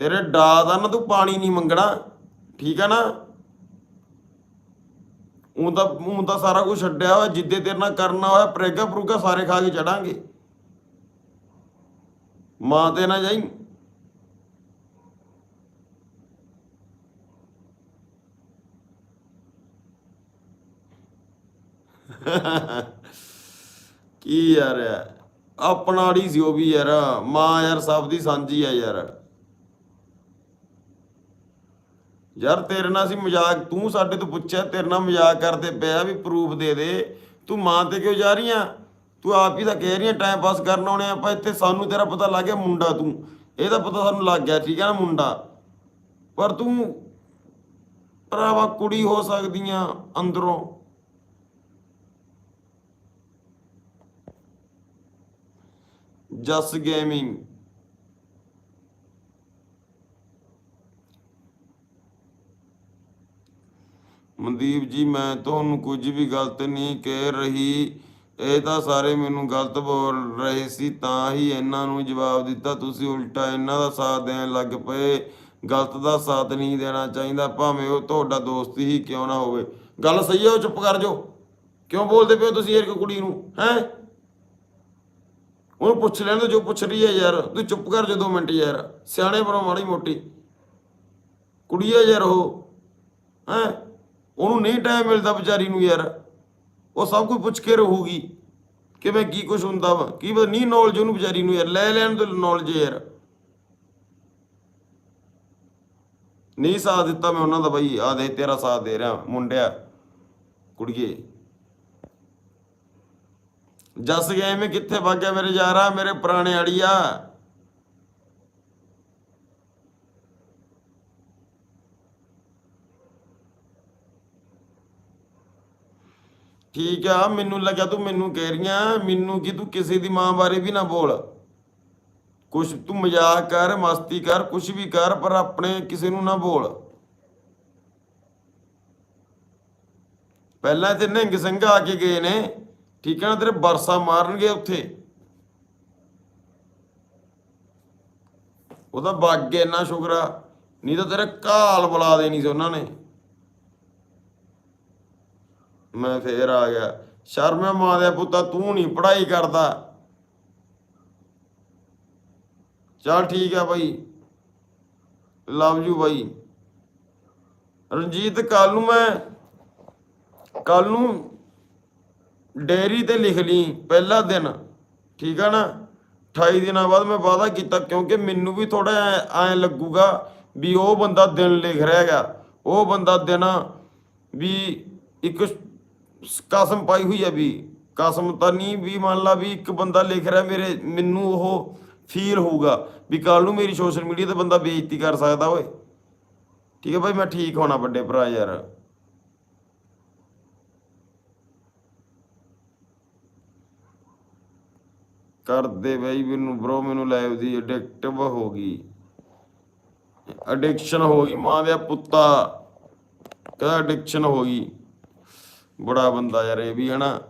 ਤੇਰੇ ਡਾ ਦਾ ਨਾ ਤੂੰ ਪਾਣੀ ਨਹੀਂ ਮੰਗਣਾ, ਠੀਕ ਹੈ ਨਾ? ਉਹ ਤਾਂ ਉਹ ਤਾਂ ਸਾਰਾ ਕੁਝ ਛੱਡਿਆ ਹੋਇਆ, ਜਿੱਦੇ ਤੇਰੇ ਨਾਲ ਕਰਨਾ ਹੋਇਆ, ਪ੍ਰੇਗਾ ਪ੍ਰੂਗਾ ਸਾਰੇ ਖਾ ਕੇ ਚੜਾਂਗੇ। ਮਾਂ ਤੇ ਨਾ ਜਾਈ। ਕੀ ਯਾਰ ਆਪਣਾ ਆੜੀ ਸੀ ਉਹ ਵੀ ਯਾਰ। ਮਾਂ ਯਾਰ ਸਭ ਦੀ ਸਾਂਝੀ ਆ ਯਾਰ। ਯਾਰ ਤੇਰੇ ਨਾਲ ਅਸੀਂ ਮਜ਼ਾਕ ਤੂੰ ਸਾਡੇ ਤੋਂ ਪੁੱਛਿਆ, ਤੇਰੇ ਨਾਲ ਮਜ਼ਾਕ ਕਰਦੇ ਪਿਆ ਵੀ ਪ੍ਰੂਫ ਦੇ ਦੇ। ਤੂੰ ਮਾਂ ਤੇ ਕਿਉਂ ਜਾ ਰਹੀ ਆ ਤੂੰ ਆਪ ਹੀ ਤਾਂ ਕਹਿ ਰਹੀ ਆ ਟਾਈਮ ਪਾਸ ਕਰਨ ਆਉਣੇ ਆਪਾਂ ਇੱਥੇ ਸਾਨੂੰ ਤੇਰਾ ਪਤਾ ਲੱਗ ਗਿਆ ਮੁੰਡਾ ਤੂੰ। ਇਹ ਤਾਂ ਪਤਾ ਸਾਨੂੰ ਲੱਗ ਗਿਆ, ਠੀਕ ਹੈ ਨਾ ਮੁੰਡਾ? ਪਰ ਤੂੰ ਭਰਾਵਾ ਕੁੜੀ ਹੋ ਸਕਦੀਆਂ ਅੰਦਰੋਂ। ਜਸ ਗੇਮਿੰਗ। ਮਨਦੀਪ ਜੀ, ਮੈਂ ਤੁਹਾਨੂੰ ਕੁਝ ਵੀ ਗਲਤ ਨਹੀਂ ਕਹਿ ਰਹੀ। ਇਹ ਤਾਂ ਸਾਰੇ ਮੈਨੂੰ ਗਲਤ ਬੋਲ ਰਹੇ ਸੀ, ਤਾਂ ਹੀ ਇਹਨਾਂ ਨੂੰ ਜਵਾਬ ਦਿੱਤਾ। ਤੁਸੀਂ ਉਲਟਾ ਇਹਨਾਂ ਦਾ ਸਾਥ ਦੇਣ ਲੱਗ ਪਏ। ਗਲਤ ਦਾ ਸਾਥ ਨਹੀਂ ਦੇਣਾ ਚਾਹੀਦਾ, ਭਾਵੇਂ ਉਹ ਤੁਹਾਡਾ ਦੋਸਤ ਹੀ ਕਿਉਂ ਨਾ ਹੋਵੇ। ਗੱਲ ਸਹੀ ਹੈ ਉਹ ਚੁੱਪ ਕਰ ਜਾਓ। ਕਿਉਂ ਬੋਲਦੇ ਪਏ ਹੋ ਤੁਸੀਂ ਇੱਕ ਕੁੜੀ ਨੂੰ, ਹੈ? ਉਹਨੂੰ ਪੁੱਛ ਲੈਣ ਦਿਓ ਜੋ ਪੁੱਛ ਰਹੀ ਹੈ ਯਾਰ। ਤੂੰ ਚੁੱਪ ਕਰ ਜਾ ਦੋ ਮਿੰਟ ਯਾਰ। ਸਿਆਣੇ ਬਣੋ ਮਾੜੀ ਮੋਟੀ। ਕੁੜੀ ਹੈ ਯਾਰ ਉਹ, ਹੈ? ਉਹਨੂੰ ਨਹੀਂ ਟਾਈਮ ਮਿਲਦਾ ਵਿਚਾਰੀ ਨੂੰ ਯਾਰ। ਉਹ ਸਭ ਕੁਝ ਪੁੱਛ ਕੇ ਰਹੂਗੀ ਮੈਂ ਕੀ ਕੁਝ ਹੁੰਦਾ ਵਾ। ਕੀ ਪਤਾ, ਨਹੀਂ ਨੌਲੇਜ ਉਹਨੂੰ ਵਿਚਾਰੀ ਨੂੰ ਯਾਰ। ਲੈ ਲੈਣ ਤੋਂ ਨੌਲੇਜ ਯਾਰ। ਨਹੀਂ ਸਾਥ ਦਿੱਤਾ ਮੈਂ ਉਹਨਾਂ ਦਾ ਬਈ। ਆ ਦੇ ਤੇਰਾ ਸਾਥ ਦੇ ਰਿਹਾ ਮੁੰਡਿਆ। ਕੁੜੀਏ। ਜਸ ਗਏ ਮੈਂ ਕਿੱਥੇ ਵਗ ਗਿਆ ਮੇਰੇ ਯਾਰਾ, ਮੇਰੇ ਪੁਰਾਣੇ ਅੜੀਆ। ਠੀਕ ਆ, ਮੈਨੂੰ ਲੱਗਿਆ ਤੂੰ ਮੈਨੂੰ ਕਹਿ ਰਹੀਆਂ ਮੈਨੂੰ ਕਿ ਤੂੰ ਕਿਸੇ ਦੀ ਮਾਂ ਬਾਰੇ ਵੀ ਨਾ ਬੋਲ। ਕੁਛ ਤੂੰ ਮਜ਼ਾਕ ਕਰ, ਮਸਤੀ ਕਰ, ਕੁਛ ਵੀ ਕਰ, ਪਰ ਆਪਣੇ ਕਿਸੇ ਨੂੰ ਨਾ ਬੋਲ। ਪਹਿਲਾਂ ਤੇ ਨਿੰਗ ਸਿੰਘ ਆ ਕੇ ਗਏ ਨੇ, ਠੀਕ ਹੈ ਨਾ, ਤੇਰੇ ਬਰਸਾ ਮਾਰਨਗੇ ਉੱਥੇ। ਉਹਦਾ ਬਾਗ ਇੰਨਾ ਸ਼ੁਕਰਾ ਨਹੀਂ ਤਾਂ ਤੇਰੇ ਕਾਲ ਬੁਲਾ ਦੇਣੀ ਸੀ ਉਹਨਾਂ ਨੇ। ਮੈਂ ਫੇਰ ਆ ਗਿਆ। ਸ਼ਰਮੇ ਮਾਂ ਦੇ ਪੁੱਤਾ, ਤੂੰ ਨਹੀਂ ਪੜ੍ਹਾਈ ਕਰਦਾ। ਚਲ ਠੀਕ ਆ ਬਾਈ। ਲਵ ਯੂ ਬਾਈ। ਰਣਜੀਤ ਕੱਲ ਨੂੰ ਮੈਂ ਕੱਲ ਨੂੰ ਡੇਰੀ ਤੇ ਲਿਖ ਲਈ ਪਹਿਲਾ ਦਿਨ। ਠੀਕ ਆ ਨਾ? 28 ਦਿਨਾਂ ਬਾਅਦ ਮੈਂ ਵਾਅਦਾ ਕੀਤਾ, ਕਿਉਂਕਿ ਮੈਨੂੰ ਵੀ ਥੋੜਾ ਐ ਲੱਗੂਗਾ ਵੀ ਉਹ ਬੰਦਾ ਦਿਨ ਲਿਖ ਰਿਹਾ ਹੈਗਾ। ਉਹ ਬੰਦਾ ਦਿਨ ਵੀ ਇੱਕ ਕਸਮ ਪਾਈ ਹੋਈ ਹੈ ਵੀ, ਕਸਮ ਤਾਂ ਨਹੀਂ ਵੀ ਮੰਨ ਲਾ ਵੀ ਇੱਕ ਬੰਦਾ ਲਿਖ ਰਿਹਾ ਮੇਰੇ, ਮੈਨੂੰ ਉਹ ਫੀਲ ਹੋਊਗਾ ਵੀ ਕੱਲ ਨੂੰ ਮੇਰੀ ਸੋਸ਼ਲ ਮੀਡੀਆ ਤੇ ਬੰਦਾ ਬੇਇੱਜ਼ਤੀ ਕਰ ਸਕਦਾ ਓਏ। ਠੀਕ ਹੈ ਭਾਈ ਮੈਂ ਠੀਕ ਹੋਣਾ ਵੱਡੇ ਭਰਾ ਯਾਰ। ਕਰਦੇ ਬਈ ਮੈਨੂੰ ਬ్రో ਮੈਨੂੰ ਲਾਈਵ ਦੀ ਐਡਿਕਟਿਵ ਹੋ ਗਈ। ਐਡਿਕਸ਼ਨ ਹੋ ਗਈ, ਮਾਂ ਦੇ ਪੁੱਤਾ ਕਹਿੰਦਾ ਐਡਿਕਸ਼ਨ ਹੋ ਗਈ? ਬੁੜਾ ਬੰਦਾ ਯਾਰ ਇਹ ਵੀ, ਹਨਾ?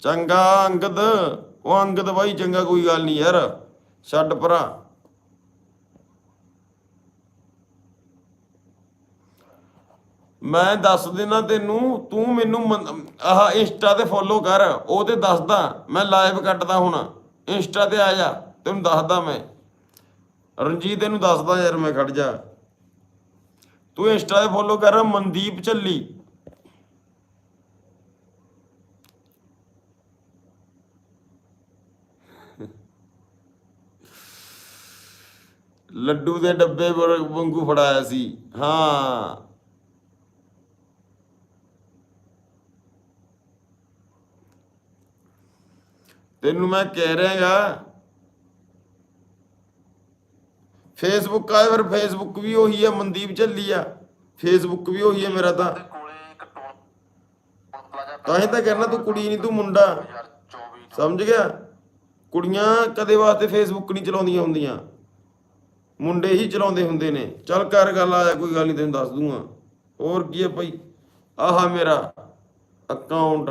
ਚੰਗਾ ਅੰਗਦ, ਉਹ ਅੰਗਦ ਬਾਈ, ਚੰਗਾ ਕੋਈ ਗੱਲ ਨਹੀਂ ਯਾਰ। ਛੱਡ ਪਰਾਂ। ਮੈਂ ਦੱਸ ਦੇਣਾ ਤੈਨੂੰ, ਤੂੰ ਮੈਨੂੰ ਆਹ ਇੰਸਟਾ ਤੇ ਫੋਲੋ ਕਰ, ਉਹ ਤੇ ਦੱਸਦਾ। ਮੈਂ ਲਾਈਵ ਕੱਟਦਾ ਹੁਣ। ਇੰਸਟਾ ਤੇ ਆ ਜਾ, ਤੈਨੂੰ ਦੱਸਦਾ ਮੈਂ। ਰਣਜੀਤ ਇਹਨੂੰ ਦੱਸਦਾ ਯਾਰ ਮੈਂ ਖੜ ਜਾ। ਤੂੰ ਇੰਸਟਾ ਤੇ ਫੋਲੋ ਕਰ ਮਨਦੀਪ ਚੱਲੀ ਲੱਡੂ ਦੇ ਡੱਬੇ ਵਾਂਗੂ ਫੜਾਇਆ ਸੀ। ਹਾਂ। ਤੈਨੂੰ ਮੈਂ ਕਹਿ ਰਿਹਾਗਾ ਫੇਸਬੁੱਕ ਆ, ਫਿਰ ਫੇਸਬੁੱਕ ਵੀ ਉਹੀ ਆ, ਮਨਦੀਪ ਝੱਲੀ ਆ। ਫੇਸਬੁੱਕ ਵੀ ਉਹੀ ਆ ਮੇਰਾ ਤਾਂ। ਤਾਂ ਹੀ ਤਾਂ ਕਹਿਣਾ ਤੂੰ ਕੁੜੀ ਨਹੀਂ, ਤੂੰ ਮੁੰਡਾ। ਸਮਝ ਗਿਆ? ਕੁੜੀਆਂ ਕਦੇ ਵਾਸਤੇ ਫੇਸਬੁੱਕ ਨਹੀਂ ਚਲਾਉਂਦੀਆਂ ਹੁੰਦੀਆਂ। ਮੁੰਡੇ ਹੀ ਚਲਾਉਂਦੇ ਹੁੰਦੇ ਨੇ। ਚੱਲ ਕਰ ਗੱਲ, ਆ ਕੋਈ ਗੱਲ ਨਹੀਂ, ਤੈਨੂੰ ਦੱਸ ਦੂੰਗਾ। ਹੋਰ ਕੀ ਹੈ ਭਾਈ? ਆਹਾ ਮੇਰਾ ਅਕਾਊਂਟ